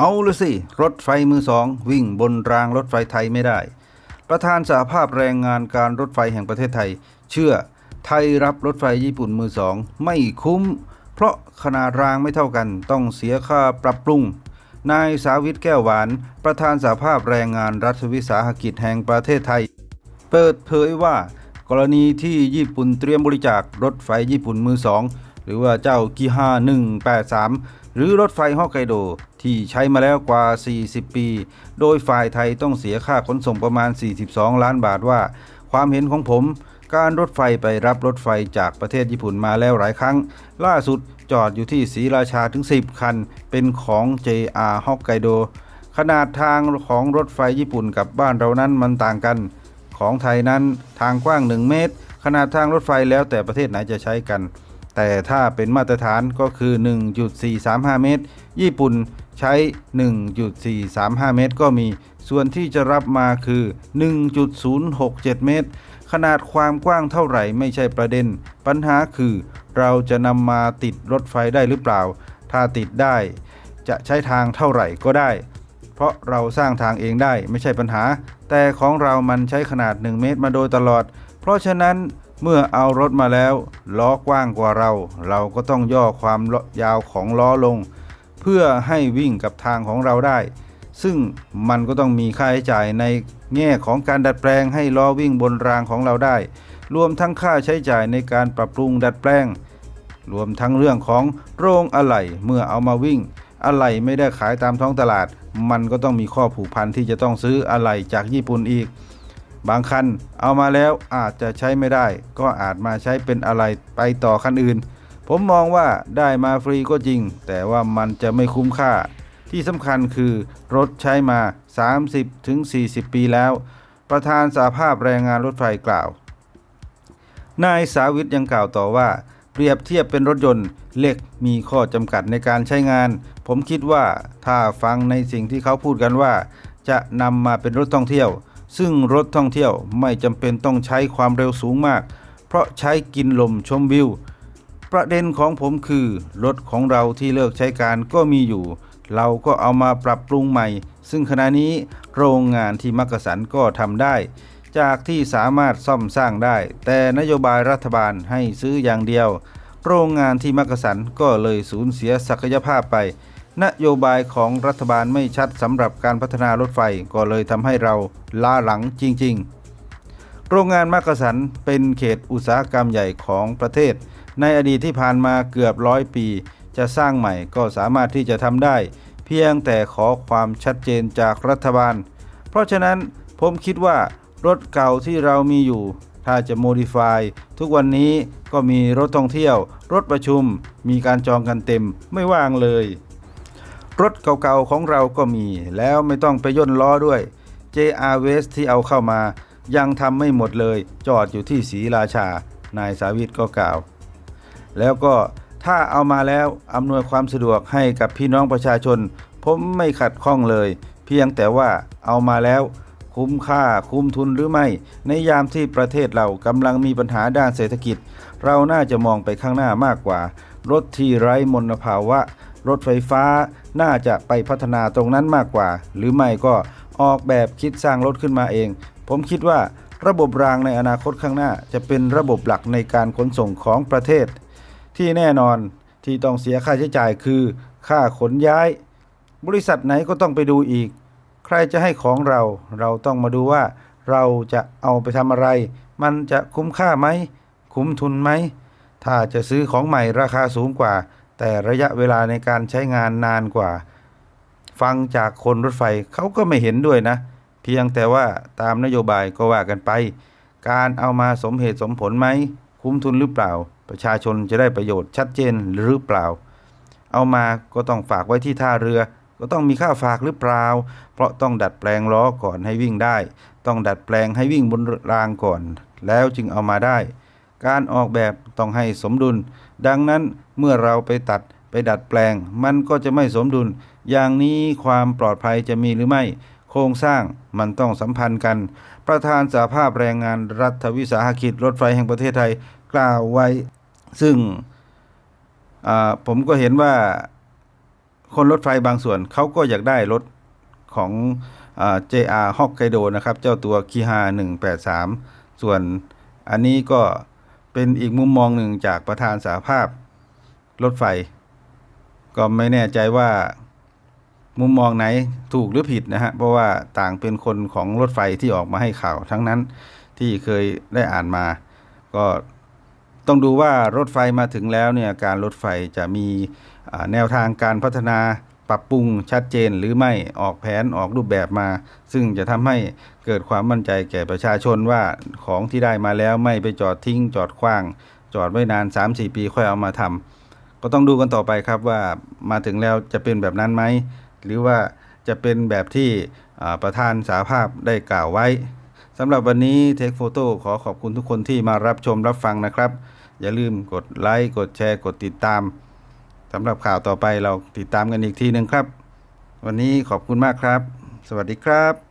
เอาเลยสิ รถไฟมือสอง วิ่งบนรางรถไฟไทยไม่ได้ ประธานสหภาพแรงงานการรถไฟแห่งประเทศไทย เชื่อไทยรับรถไฟญี่ปุ่นมือสอง ไม่คุ้ม เพราะขนาดรางไม่เท่ากันต้องเสียค่าปรับปรุง นายสาวิตแก้วหวาน ประธานสหภาพแรงงานรัฐวิสาหกิจแห่งประเทศไทย เปิดเผยว่ากรณีที่ญี่ปุ่นเตรียมบริจาครถไฟญี่ปุ่นมือสอง หรือว่าเจ้ากิฮา183 หรือรถไฟฮอกไกโด ที่ใช้มาแล้วกว่า 40 ปี โดยฝ่ายไทยต้องเสียค่าขนส่งประมาณ 42 ล้านบาทว่า ความเห็นของผมการรถไฟไปรับรถไฟจากประเทศญี่ปุ่นมาแล้วหลายครั้ง ล่าสุดจอดอยู่ที่ศรีราชาถึง 10 คัน เป็นของ JR ฮอกไกโด ขนาดทางของรถไฟญี่ปุ่นกับบ้านเรานั้นมันต่างกัน ของไทยนั้นทางกว้าง 1 เมตร ขนาดทางรถไฟแล้วแต่ประเทศไหนจะใช้กัน แต่ถ้าเป็นมาตรฐานก็คือ 1.435 เมตร ญี่ปุ่นใช้ 1.435 เมตร ก็มี ส่วนที่จะรับมาคือ 1.067 เมตร ขนาดความกว้างเท่าไหร่ไม่ใช่ประเด็น ปัญหาคือ เราจะนำมาติดรถไฟได้หรือเปล่า ถ้าติดได้ จะใช้ทางเท่าไหร่ก็ได้ เพราะเราสร้างทางเองได้ไม่ใช่ปัญหา แต่ของเรามันใช้ขนาด 1 เมตรมาโดยตลอด เพราะฉะนั้น เมื่อเอารถมาแล้ว ล้อกว้างกว่าเรา เราก็ต้องย่อความยาวของล้อลง เพื่อให้วิ่งกับทางของเราได้ ซึ่งมันก็ต้องมีค่าใช้จ่ายในแง่ของการดัดแปลงให้ล้อวิ่งบนรางของเราได้ รวมทั้งค่าใช้จ่ายในการปรับปรุงดัดแปลง รวมทั้งเรื่องของโรงอะไหล่เมื่อเอามาวิ่ง อะไหล่ไม่ได้ขายตามท้องตลาด มันก็ต้องมีข้อผูกพันที่จะต้องซื้ออะไหล่จากญี่ปุ่นอีก บางคันเอามาแล้วอาจจะใช้ไม่ได้ ก็อาจมาใช้เป็นอะไหล่ไปต่อคันอื่น ผมมองว่าได้มาฟรีก็จริง แต่ว่ามันจะไม่คุ้มค่า ที่สำคัญคือรถใช้มา 30-40 ปีแล้ว ประธานสาภาพแรงงานรถไฟกล่าว นายสาวิทย์ยังกล่าวต่อว่า เปรียบเทียบเป็นรถยนต์เหล็กมีข้อจำกัดในการใช้งาน ผมคิดว่าถ้าฟังในสิ่งที่เขาพูดกันว่า จะนำมาเป็นรถท่องเที่ยว ซึ่งรถท่องเที่ยวไม่จำเป็นต้องใช้ความเร็วสูงมาก เพราะใช้กินลมชมวิว ประเด็นของผมคือ รถของเราที่เลิกใช้การก็มีอยู่ เราก็เอามาปรับปรุงใหม่ ซึ่งขณะนี้โรงงานที่มักกะสันก็ทำได้ จากที่สามารถซ่อมสร้างได้ แต่นโยบายรัฐบาลให้ซื้ออย่างเดียว โรงงานที่มักกะสันก็เลยสูญเสียศักยภาพไป นโยบายของรัฐบาลไม่ชัดสำหรับการพัฒนารถไฟก็เลยทำให้เราล้าหลังจริง ๆ โรงงานมักกะสันเป็นเขตอุตสาหกรรมใหญ่ของประเทศ ในอดีตที่ผ่านมาเกือบร้อยปี จะสร้างใหม่ก็สามารถที่จะทำได้ เพียงแต่ขอความชัดเจนจากรัฐบาล เพราะฉะนั้นผมคิดว่ารถเก่าที่เรามีอยู่ ถ้าจะโมดิฟายทุกวันนี้ก็มีรถท่องเที่ยว รถประชุม มีการจองกันเต็มไม่ว่างเลย รถเก่าๆของเราก็มีแล้วไม่ต้องไปย่นล้อด้วย JR West ที่เอาเข้ามายังทำไม่หมดเลย จอดอยู่ที่ศรีราชา นายสาวิตก็กล่าว แล้วก็ถ้าเอามาแล้วอำนวยความสะดวกให้กับพี่น้องประชาชน ผมไม่ขัดข้องเลย เพียงแต่ว่าเอามาแล้ว คุ้มค่าคุ้มทุนหรือไม่ ในยามที่ประเทศเรากำลังมีปัญหาด้านเศรษฐกิจ เราน่าจะมองไปข้างหน้ามากกว่า รถที่ไร้มลภาวะ รถไฟฟ้าน่าจะไปพัฒนาตรงนั้นมากกว่า หรือไม่ก็ออกแบบคิดสร้างรถขึ้นมาเอง ผมคิดว่าระบบรางในอนาคตข้างหน้า จะเป็นระบบหลักในการขนส่งของประเทศ ที่แน่นอนที่ต้องเสียค่าใช้จ่ายคือ ค่าขนย้าย บริษัทไหนก็ต้องไปดูอีก ใครจะให้ของเรา เราต้องมาดูว่า เราจะเอาไปทำอะไร มันจะคุ้มค่าไหม คุ้มทุนไหม ถ้าจะซื้อของใหม่ราคาสูงกว่า แต่ระยะเวลาในการใช้งานนานกว่า ฟังจากคนรถไฟเขาก็ไม่เห็นด้วยนะ เพียงแต่ว่าตามนโยบายก็ว่ากันไป การเอามาสมเหตุสมผลไหม คุ้มทุนหรือเปล่า ประชาชนจะได้ประโยชน์ชัดเจนหรือเปล่า เอามาก็ต้องฝากไว้ที่ท่าเรือ ก็ต้องมีค่าฝากหรือเปล่า เพราะต้องดัดแปลงล้อก่อนให้วิ่งได้ ต้องดัดแปลงให้วิ่งบนรางก่อน แล้วจึงเอามาได้ การออกแบบต้องให้สมดุล ดังนั้นเมื่อเราไปตัดไปดัดแปลง มันก็จะไม่สมดุล อย่างนี้ความปลอดภัยจะมีหรือไม่ โครงสร้างมันต้องสัมพันธ์กัน ประธานสาภาพแรงงานรัฐวิสาหกิจรถไฟแห่งประเทศไทยกล่าวไว้ ซึ่งผมก็เห็นว่าคนรถไฟบางส่วนเขาก็อยากได้รถของอ่า JR Hokkaido นะครับ เจ้าตัวคีฮา183 ส่วนอันนี้ก็ เป็นอีกมุมมองหนึ่งจากประธานสาภาพรถไฟ ก็ไม่แน่ใจว่ามุมมองไหนถูกหรือผิดนะฮะ เพราะว่าต่างเป็นคนของรถไฟที่ออกมาให้ข่าวทั้งนั้นที่เคยได้อ่านมา ก็ต้องดูว่ารถไฟมาถึงแล้วเนี่ยการรถไฟจะมีแนวทางการพัฒนา ปรับปรุงชัดเจนหรือไม่ออกแผนออกรูปแบบมา ซึ่งจะทำให้เกิดความมั่นใจแก่ประชาชนว่าของที่ได้มาแล้วไม่ไปจอดทิ้ง จอดขว้าง จอดไว้นาน 3-4 ปีค่อยเอามาทำก็ต้องดูกันต่อไปครับว่ามาถึงแล้วจะเป็นแบบนั้นไหมหรือว่าจะเป็นแบบที่ประธานสาภาพได้กล่าวไว้สำหรับวันนี้เทคโฟโต้ขอขอบคุณทุกคนที่มารับชมรับฟังนะครับ อย่าลืมกดไลค์กดแชร์กดติดตาม สำหรับข่าวต่อไปเราติดตามกันอีกทีหนึ่งครับ วันนี้ขอบคุณมากครับ สวัสดีครับ